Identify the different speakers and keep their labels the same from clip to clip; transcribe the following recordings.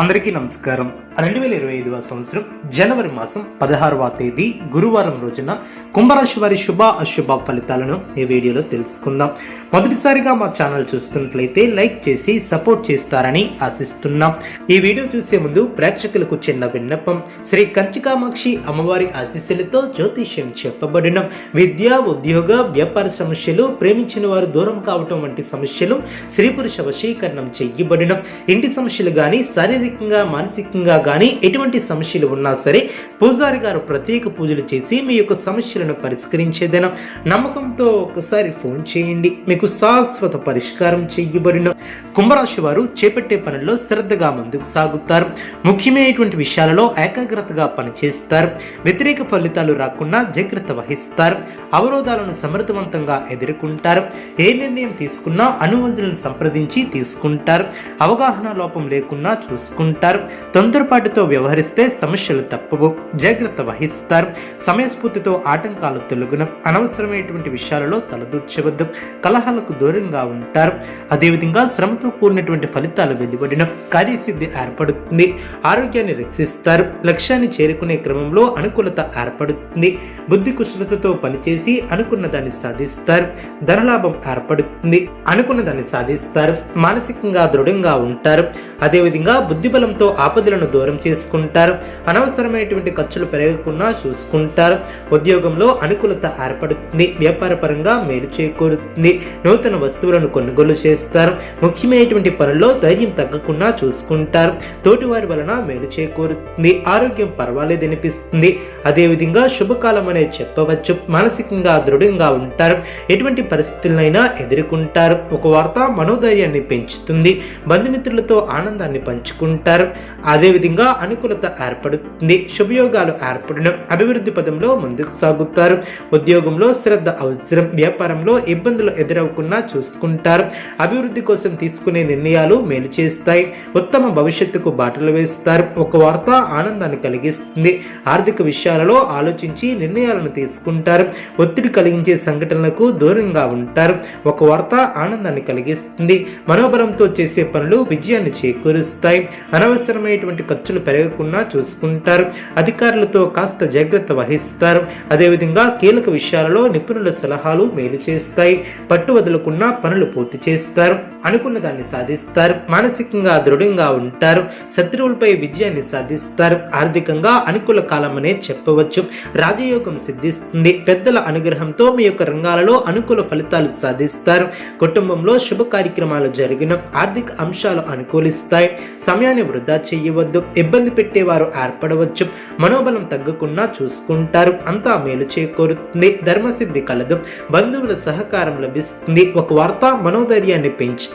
Speaker 1: అందరికీ నమస్కారం. రెండు వేల ఇరవై ఐదవ సంవత్సరం జనవరి మాసం పదహారవ తేదీ గురువారం రోజున కుంభరాశి వారి శుభ అశుభ ఫలితాలను ఈ వీడియోలో తెలుసుకుందాం. మొదటిసారిగా మా ఛానల్ చూస్తున్నట్లయితే లైక్ చేసి సపోర్ట్ చేస్తారని ఆశిస్తున్నాం. ఈ వీడియో చూసే ముందు ప్రేక్షకులకు చిన్న విన్నపం. శ్రీ కంచికామాక్షి అమ్మవారి ఆశీస్సులతో జ్యోతిష్యం చెప్పబడిన. విద్య ఉద్యోగ వ్యాపార సమస్యలు ప్రేమించిన వారు దూరం కావటం వంటి సమస్యలు స్త్రీ పురుష వశీకరణం చెయ్యబడిన. ఇంటి సమస్యలు కానీ శారీరకంగా మానసికంగా కానీ ఎటువంటి సమస్యలు ఉన్నా సరే పూజారి గారు ప్రత్యేక పూజలు చేసి మీ యొక్క సమస్యలను పరిష్కరించేదనం నమ్మకంతో ఒకసారి ఫోన్ చేయండి. మీకు శాశ్వత పరిష్కారం చేయబడిన కుంభరాశి వారు చేపట్టే పనుల్లో శ్రద్ధగా ముందుకు సాగుతారు. ముఖ్యమైనటువంటి విషయాలలో ఏకాగ్రతగా పనిచేస్తారు. వ్యతిరేక ఫలితాలు రాకుండా జాగ్రత్త వహిస్తారు. అవరోధాలను సమర్థవంతంగా ఎదుర్కొంటారు. ఏ నిర్ణయం తీసుకున్నా అనువంతులను సంప్రదించి తీసుకుంటారు. అవగాహన లోపం లేకుండా చూసుకుంటారు. తొందరపాటుతో వ్యవహరిస్తే సమస్యలు తప్పవు. జాగ్రత్త వహిస్తారు. సమయస్ఫూర్తితో ఆటంకాలు తొలగును. అనవసరమైనటువంటి విషయాలలో తలదూర్చవద్దు. కలహాలకు దూరంగా ఉంటారు. అదేవిధంగా శ్రమతో కూడినటువంటి ఫలితాలు వెలువడిన కార్యసిద్ధి ఏర్పడుతుంది. ఆరోగ్యాన్ని రక్షిస్తారు. లక్ష్యాన్ని చేరుకునే క్రమంలో అనుకూలత ఏర్పడుతుంది. బుద్ధి కుశలతతో పనిచేసి అనుకున్న దాన్ని సాధిస్తారు. ధనలాభం ఏర్పడుతుంది. అనుకున్న దాన్ని సాధిస్తారు. మానసికంగా దృఢంగా ఉంటారు. అదేవిధంగా బుద్ధిబలంతో ఆపదలను దూరం చేసుకుంటారు. అనవసరమైనటువంటి ఖర్చులు పెరగకుండా చూసుకుంటారు. ఉద్యోగంలో అనుకూలత ఏర్పడుతుంది. వ్యాపార పరంగా మేలు చేకూరుతుంది. నూతన వస్తువులను కొనుగోలు చేస్తారు. ముఖ్యమైనటువంటి పనుల్లో ధైర్యం తగ్గకుండా చూసుకుంటారు. తోటివారి వలన మేలు చేకూరుతుంది. ఆరోగ్యం పర్వాలేదనిపిస్తుంది అదేవిధంగా శుభకాలం అనే చెప్పవచ్చు. మానసికంగా దృఢంగా ఉంటారు. ఎటువంటి పరిస్థితులైనా ఎదుర్కొంటారు. ఒక వార్త మనోధైర్యాన్ని పెంచుతుంది. బంధుమిత్రులతో ఆనందాన్ని పంచుకుంటారు. ఉంటారు. అదేవిధంగా అనుకూలత ఏర్పడుతుంది. శుభయోగాలు ఏర్పడడం అభివృద్ధి పదంలో ముందుకు సాగుతారు. ఉద్యోగంలో శ్రద్ధ అవసరం వ్యాపారంలో ఇబ్బందులు ఎదురవకుండా చూసుకుంటారు. అభివృద్ధి కోసం తీసుకునే నిర్ణయాలు మేలు చేస్తాయి. ఉత్తమ భవిష్యత్తుకు బాటలు వేస్తారు. ఒక వార్త ఆనందాన్ని కలిగిస్తుంది. ఆర్థిక విషయాలలో ఆలోచించి నిర్ణయాలను తీసుకుంటారు. ఒత్తిడి కలిగించే సంఘటనలకు దూరంగా ఉంటారు. ఒక వార్త ఆనందాన్ని కలిగిస్తుంది. మనోబలంతో చేసే పనులు విజయాన్ని చేకూరుస్తాయి. అనవసరమైనటువంటి ఖర్చులు పెరగకుండా చూసుకుంటారు. అధికారులతో కాస్త జాగ్రత్త వహిస్తారు. అదేవిధంగా కీలక విషయాలలో నిపుణుల సలహాలు మేలు చేస్తాయి. పట్టు వదలకుండా పనులు పూర్తి చేస్తారు. అనుకున్న దాన్ని సాధిస్తారు. మానసికంగా దృఢంగా ఉంటారు. శత్రువులపై విజయాన్ని సాధిస్తారు. ఆర్థికంగా అనుకూల కాలం అనే చెప్పవచ్చు. రాజయోగం సిద్ధిస్తుంది. పెద్దల అనుగ్రహంతో మీ యొక్క రంగాలలో అనుకూల ఫలితాలు సాధిస్తారు. కుటుంబంలో శుభ కార్యక్రమాలు జరిగిన ఆర్థిక అంశాలు అనుకూలిస్తాయి. సమయాన్ని వృధా చేయవద్దు. ఇబ్బంది పెట్టేవారు ఏర్పడవచ్చు. మనోబలం తగ్గకుండా చూసుకుంటారు. అంతా మేలు చేకూరుతుంది. ధర్మసిద్ధి కలదు. బంధువుల సహకారం లభిస్తుంది. ఒక వార్త మనోధైర్యాన్ని పెంచుతుంది.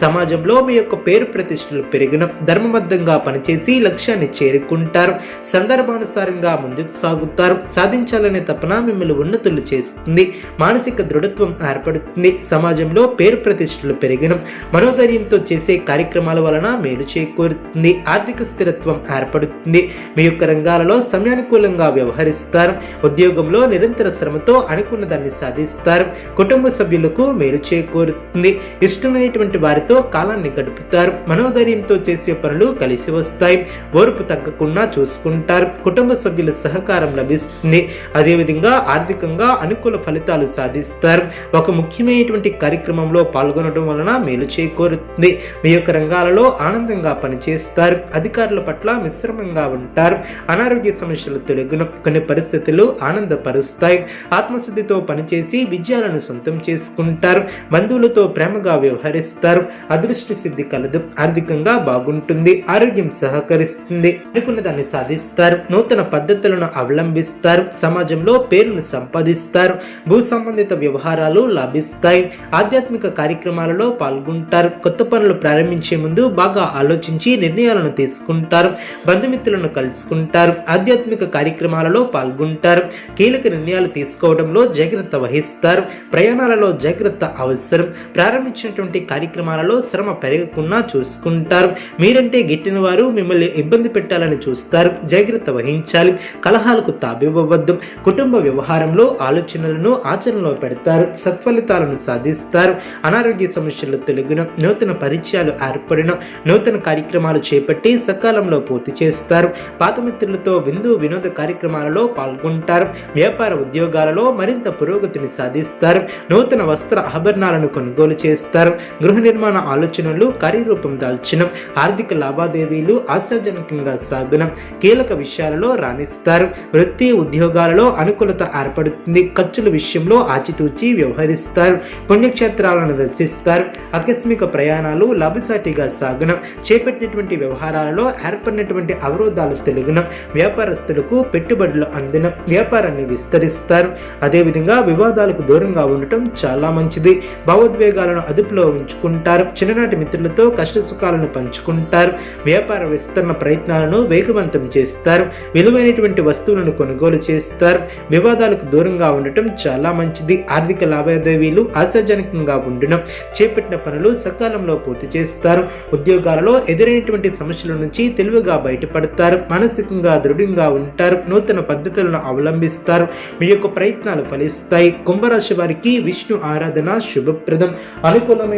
Speaker 1: సమాజంలో మీ యొక్క పేరు ప్రతిష్టలు పెరిగిన ధర్మబద్ధంగా పనిచేసి లక్ష్యాన్ని చేరుకుంటారు. సందర్భానుసారంగా ముందుకు సాగుతారు. సాధించాలనే తపన మిమ్మల్ని ఉన్నతులు చేస్తుంది. మానసిక దృఢత్వం ఏర్పడుతుంది. సమాజంలో పేరు ప్రతిష్టలు పెరిగిన మనోధైర్యంతో చేసే కార్యక్రమాల వలన మేలు చేకూరుతుంది. ఆర్థిక స్థిరత్వం ఏర్పడుతుంది. మీ యొక్క రంగాలలో సమయానుకూలంగా వ్యవహరిస్తారు. ఉద్యోగంలో నిరంతర శ్రమతో అనుకున్న దాన్ని సాధిస్తారు. కుటుంబ సభ్యులకు మేలు చేకూరుతుంది. ఇష్టం ఇష్టమైనటువంటి వారితో కాలాన్ని గడుపుతారు. మనోధైర్యంతో చేసే పనులు కలిసి వస్తాయి. ఓర్పు తగ్గకుండా చూసుకుంటారు. కుటుంబ సభ్యుల సహకారం లభిస్తుంది. అదేవిధంగా ఆర్థికంగా అనుకూల ఫలితాలు సాధిస్తారు. ఒక ముఖ్యమైనటువంటి కార్యక్రమంలో పాల్గొనడం వలన మేలు చేకూరుతుంది. మీ యొక్క రంగాలలో ఆనందంగా పనిచేస్తారు. అధికారుల పట్ల మిశ్రమంగా ఉంటారు. అనారోగ్య సమస్యలు తొలగిన కొన్ని పరిస్థితులు ఆనందపరుస్తాయి. ఆత్మశుద్ధితో పనిచేసి విజయాలను సొంతం చేసుకుంటారు. బంధువులతో ప్రేమగా వ్యవహరిస్తారు అదృష్ట సిద్ధి కలదు. ఆర్థికంగా బాగుంటుంది. ఆరోగ్యం సహకరిస్తుంది. అనుకున్న దాన్ని సాధిస్తారు. నూతన పద్ధతులను అవలంబిస్తారు. సమాజంలో పేరును సంపాదిస్తారు. భూ సంబంధిత వ్యవహారాలు లాభిస్తాయి. ఆధ్యాత్మిక కార్యక్రమాలలో పాల్గొంటారు. కొత్త పనులు ప్రారంభించే ముందు బాగా ఆలోచించి నిర్ణయాలను తీసుకుంటారు. బంధుమిత్రులను కలుసుకుంటారు. ఆధ్యాత్మిక కార్యక్రమాలలో పాల్గొంటారు. కీలక నిర్ణయాలు తీసుకోవడంలో జాగ్రత్త వహిస్తారు. ప్రయాణాలలో జాగ్రత్త అవసరం. ప్రారంభించినటువంటి కార్యక్రమాలలో శ్రమ పెరగకుండా చూసుకుంటారు. మీరంటే గిట్టిన వారు మిమ్మల్ని ఇబ్బంది పెట్టాలని చూస్తారు. జాగ్రత్త వహించాలి. కలహాలకు తాబివ్వవద్దు కుటుంబ వ్యవహారంలో ఆలోచనలను ఆచరణలో పెడతారు. సత్ఫలితాలను సాధిస్తారు. అనారోగ్య సమస్యలు తొలగిన నూతన పరిచయాలు ఏర్పడిన నూతన కార్యక్రమాలు చేపట్టి సకాలంలో పూర్తి చేస్తారు. పాత మిత్రులతో విందు వినోద కార్యక్రమాలలో పాల్గొంటారు. వ్యాపార ఉద్యోగాలలో మరింత పురోగతిని సాధిస్తారు. నూతన వస్త్ర ఆభరణాలను కొనుగోలు చేస్తారు. గృహ నిర్మాణ ఆలోచనలు కార్యరూపం దాల్చిన. ఆర్థిక లావాదేవీలు ఆశాజనకంగా సాగున. కీలక విషయాలలో రాణిస్తారు. వృత్తి ఉద్యోగాలలో అనుకూలత ఏర్పడుతుంది. ఖర్చుల విషయంలో ఆచితూచి వ్యవహరిస్తారు. పుణ్యక్షేత్రాలను దర్శిస్తారు. ఆకస్మిక ప్రయాణాలు లాభసాటిగా సాగున. చేపట్టినటువంటి వ్యవహారాలలో ఏర్పడినటువంటి అవరోధాలు తెలుగున. వ్యాపారస్తులకు పెట్టుబడులు అందిన. వ్యాపారాన్ని విస్తరిస్తారు. అదేవిధంగా వివాదాలకు దూరంగా ఉండటం చాలా మంచిది. భావోద్వేగాలను అదుపులో ఉంచుకుంటారు చిన్ననాటి మిత్రులతో కష్ట సుఖాలను పంచుకుంటారు. వ్యాపార విస్తరణ ప్రయత్నాలను వేగవంతం చేస్తారు. విలువైనటువంటి వస్తువులను కొనుగోలు చేస్తారు. వివాదాలకు దూరంగా ఉండటం చాలా మంచిది. ఆర్థిక లావాదేవీలు ఆశాజనకంగా ఉండడం చేపట్టిన పనులు సకాలంలో పూర్తి చేస్తారు. ఉద్యోగాలలో ఎదురైనటువంటి సమస్యల నుంచి తెలివిగా బయటపడతారు. మానసికంగా దృఢంగా ఉంటారు. నూతన పద్ధతులను అవలంబిస్తారు. మీ యొక్క ప్రయత్నాలు ఫలిస్తాయి. కుంభరాశి వారికి విష్ణు ఆరాధన శుభప్రదం. అనుకూలమైన